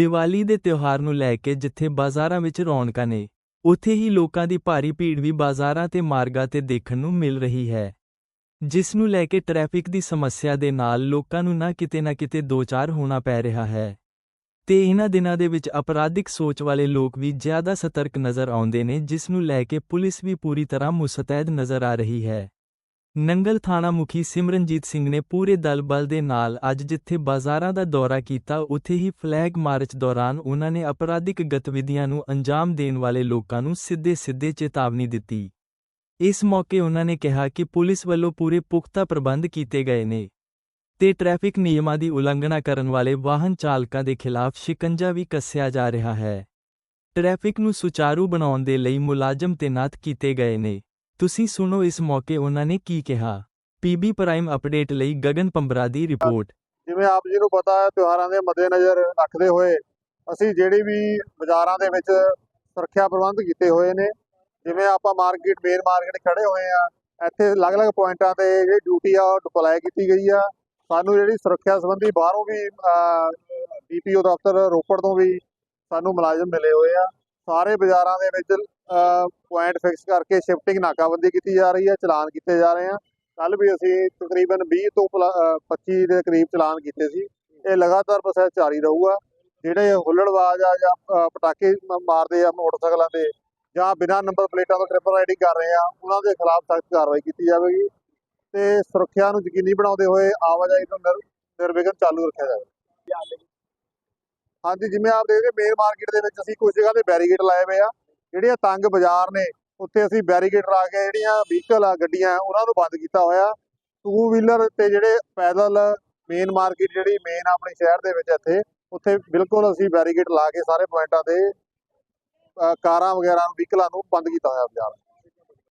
ਦੀਵਾਲੀ ਦੇ ਤਿਉਹਾਰ ਨੂੰ ਲੈ ਕੇ ਜਿੱਥੇ ਬਾਜ਼ਾਰਾਂ ਵਿੱਚ ਰੌਣਕਾਂ ਨੇ, ਉੱਥੇ ਹੀ ਲੋਕਾਂ ਦੀ ਭਾਰੀ ਭੀੜ ਵੀ ਬਾਜ਼ਾਰਾਂ ਤੇ ਮਾਰਗਾਂ ਤੇ ਦੇਖਣ ਨੂੰ ਮਿਲ ਰਹੀ ਹੈ। ਜਿਸ ਨੂੰ ਲੈ ਕੇ ਟ੍ਰੈਫਿਕ ਦੀ ਸਮੱਸਿਆ ਦੇ ਨਾਲ ਲੋਕਾਂ ਨੂੰ ਨਾ ਕਿਤੇ ਨਾ ਕਿਤੇ ਦੋ-ਚਾਰ ਹੋਣਾ ਪੈ ਰਿਹਾ ਹੈ। ਤੇ ਇਹਨਾਂ ਦਿਨਾਂ ਦੇ ਵਿੱਚ ਅਪਰਾਧਿਕ ਸੋਚ ਵਾਲੇ ਲੋਕ ਵੀ ਜ਼ਿਆਦਾ ਸਤਰਕ ਨਜ਼ਰ ਆਉਂਦੇ ਨੇ, ਜਿਸ ਨੂੰ ਲੈ ਕੇ ਪੁਲਿਸ ਵੀ ਪੂਰੀ ਤਰ੍ਹਾਂ ਮੁਸਤੈਦ ਨਜ਼ਰ ਆ ਰਹੀ ਹੈ। ਨੰਗਲ ਥਾਣਾ ਮੁਖੀ ਸਿਮਰਨਜੀਤ ਸਿੰਘ ਨੇ ਪੂਰੇ ਦਲ ਬਲ ਦੇ ਨਾਲ ਅੱਜ ਜਿੱਥੇ ਬਾਜ਼ਾਰਾਂ ਦਾ ਦੌਰਾ ਕੀਤਾ, ਉੱਥੇ ਹੀ ਫਲੈਗ ਮਾਰਚ ਦੌਰਾਨ ਉਹਨਾਂ ਨੇ ਅਪਰਾਧਿਕ ਗਤੀਵਿਧੀਆਂ ਨੂੰ ਅੰਜਾਮ ਦੇਣ ਵਾਲੇ ਲੋਕਾਂ ਨੂੰ ਸਿੱਧੇ-ਸਿੱਧੇ ਚੇਤਾਵਨੀ ਦਿੱਤੀ। ਇਸ ਮੌਕੇ ਉਹਨਾਂ ਨੇ ਕਿਹਾ ਕਿ ਪੁਲਿਸ ਵੱਲੋਂ ਪੂਰੇ ਪੁਖਤਾ ਪ੍ਰਬੰਧ ਕੀਤੇ ਗਏ ਨੇ ਤੇ ਟ੍ਰੈਫਿਕ ਨਿਯਮਾਂ ਦੀ ਉਲੰਘਣਾ ਕਰਨ ਵਾਲੇ ਵਾਹਨ ਚਾਲਕਾਂ ਦੇ ਖਿਲਾਫ ਸ਼ਿਕੰਜਾ ਵੀ ਕੱਸਿਆ ਜਾ ਰਿਹਾ ਹੈ। ਟ੍ਰੈਫਿਕ ਨੂੰ ਸੁਚਾਰੂ ਬਣਾਉਣ ਦੇ ਲਈ ਮੁਲਾਜ਼ਮ ਤੈਨਾਤ ਕੀਤੇ ਗਏ ਨੇ। ਤੁਸੀਂ ਸੁਣੋ ਇਸ ਮੌਕੇ ਉਹਨਾਂ ਨੇ ਕੀ ਕਿਹਾ। ਪੀਬੀ ਪ੍ਰਾਈਮ ਅਪਡੇਟ ਲਈ ਗਗਨ ਪੰਬਰਾ ਦੀ ਰਿਪੋਰਟ। ਜਿਵੇਂ ਆਪ ਜੀ ਨੂੰ ਪਤਾ ਹੈ, ਤਿਉਹਾਰਾਂ ਦੇ ਮੱਦੇਨਜ਼ਰ ਰੱਖਦੇ ਹੋਏ ਅਸੀਂ ਜਿਹੜੀ ਵੀ ਬਾਜ਼ਾਰਾਂ ਦੇ ਵਿੱਚ ਸੁਰੱਖਿਆ ਪ੍ਰਬੰਧ ਕੀਤੇ ਹੋਏ ਨੇ, ਜਿਵੇਂ ਆਪਾਂ ਮਾਰਕੀਟ ਮੇਨ ਮਾਰਕੀਟ ਖੜੇ ਹੋਏ ਆ ਇੱਥੇ ਅਲੱਗ-ਅਲੱਗ ਪੁਆਇੰਟਾਂ ਤੇ ਜਿਹੜੀ ਡਿਊਟੀ ਆ ਉਹ ਡਿਪਲਾਈ ਕੀਤੀ ਗਈ ਆ। ਸਾਨੂੰ ਜਿਹੜੀ ਸੁਰੱਖਿਆ ਸੰਬੰਧੀ ਬਾਹਰੋਂ ਵੀ ਡੀਪੀਓ ਦਫ਼ਤਰ ਰੋਪੜ ਤੋਂ ਵੀ ਸਾਨੂੰ ਮੁਲਾਜ਼ਮ ਮਿਲੇ ਹੋਏ ਆ। ਸਾਰੇ ਬਾਜ਼ਾਰਾਂ ਦੇ ਵਿੱਚ ਪੁਆਇੰਟ ਫਿਕਸ ਕਰਕੇ ਸ਼ਿਫਟਿੰਗ ਨਾਕਾਬੰਦੀ ਕੀਤੀ ਜਾ ਰਹੀ ਹੈ, ਚਲਾਨ ਕੀਤੇ ਜਾ ਰਹੇ ਆ। ਕੱਲ ਵੀ ਅਸੀਂ ਤਕਰੀਬਨ 20 ਤੋਂ 25 ਦੇ ਕਰੀਬ ਚਲਾਨ ਕੀਤੇ ਸੀ। ਇਹ ਲਗਾਤਾਰ ਪ੍ਰੋਸੈਸ ਜਾਰੀ ਰਹੂਗਾ। ਜਿਹੜੇ ਹੁੱਲੜਬਾਜ਼ ਆ ਜਾਂ ਪਟਾਕੇ ਮਾਰਦੇ ਆ ਮੋਟਰਸਾਈਕਲਾਂ ਤੇ, ਜਾਂ ਬਿਨਾਂ ਨੰਬਰ ਪਲੇਟਾਂ ਤੋਂ ਟ੍ਰਿਪਲ ਰਾਈਡਿੰਗ ਕਰ ਰਹੇ ਆ, ਉਹਨਾਂ ਦੇ ਖਿਲਾਫ ਸਖਤ ਕਾਰਵਾਈ ਕੀਤੀ ਜਾਵੇਗੀ। ਤੇ ਸੁਰੱਖਿਆ ਨੂੰ ਯਕੀਨੀ ਬਣਾਉਂਦੇ ਹੋਏ ਆਵਾਜਾਈ ਨੂੰ ਨਿਰ- ਨਿਰਵਿਘਨ ਚਾਲੂ ਰੱਖਿਆ ਜਾਵੇ ਹਾਂਜੀ, ਜਿਵੇਂ ਆਪ ਦੇਖਦੇ ਮੇਨ ਮਾਰਕੀਟ ਦੇ ਵਿੱਚ ਅਸੀਂ ਕੁਝ ਜਗ੍ਹਾ ਤੇ ਬੈਰੀਗੇਡ ਲਾਏ ਹੋਏ ਆ। ਜਿਹੜੀਆਂ ਤੰਗ ਬਾਜ਼ਾਰ ਨੇ, ਉੱਥੇ ਅਸੀਂ ਬੈਰੀਗੇਡ ਲਾ ਕੇ ਜਿਹੜੀਆਂ ਵਹੀਕਲ ਆ, ਗੱਡੀਆਂ, ਉਹਨਾਂ ਨੂੰ ਬੰਦ ਕੀਤਾ ਹੋਇਆ। ਟੂ ਵੀਲਰ ਤੇ ਜਿਹੜੇ ਪੈਦਲ ਮੇਨ ਮਾਰਕੀਟ ਜਿਹੜੀ ਮੇਨ ਆਪਣੇ ਸ਼ਹਿਰ ਦੇ ਵਿੱਚ ਇੱਥੇ, ਉੱਥੇ ਬਿਲਕੁਲ ਅਸੀਂ ਬੈਰੀਗੇਡ ਲਾ ਕੇ ਸਾਰੇ ਪੁਆਇੰਟਾਂ ਤੇ ਕਾਰਾਂ ਵਗੈਰਾ, ਵਹੀਕਲਾਂ ਨੂੰ ਬੰਦ ਕੀਤਾ ਹੋਇਆ ਬਾਜ਼ਾਰ।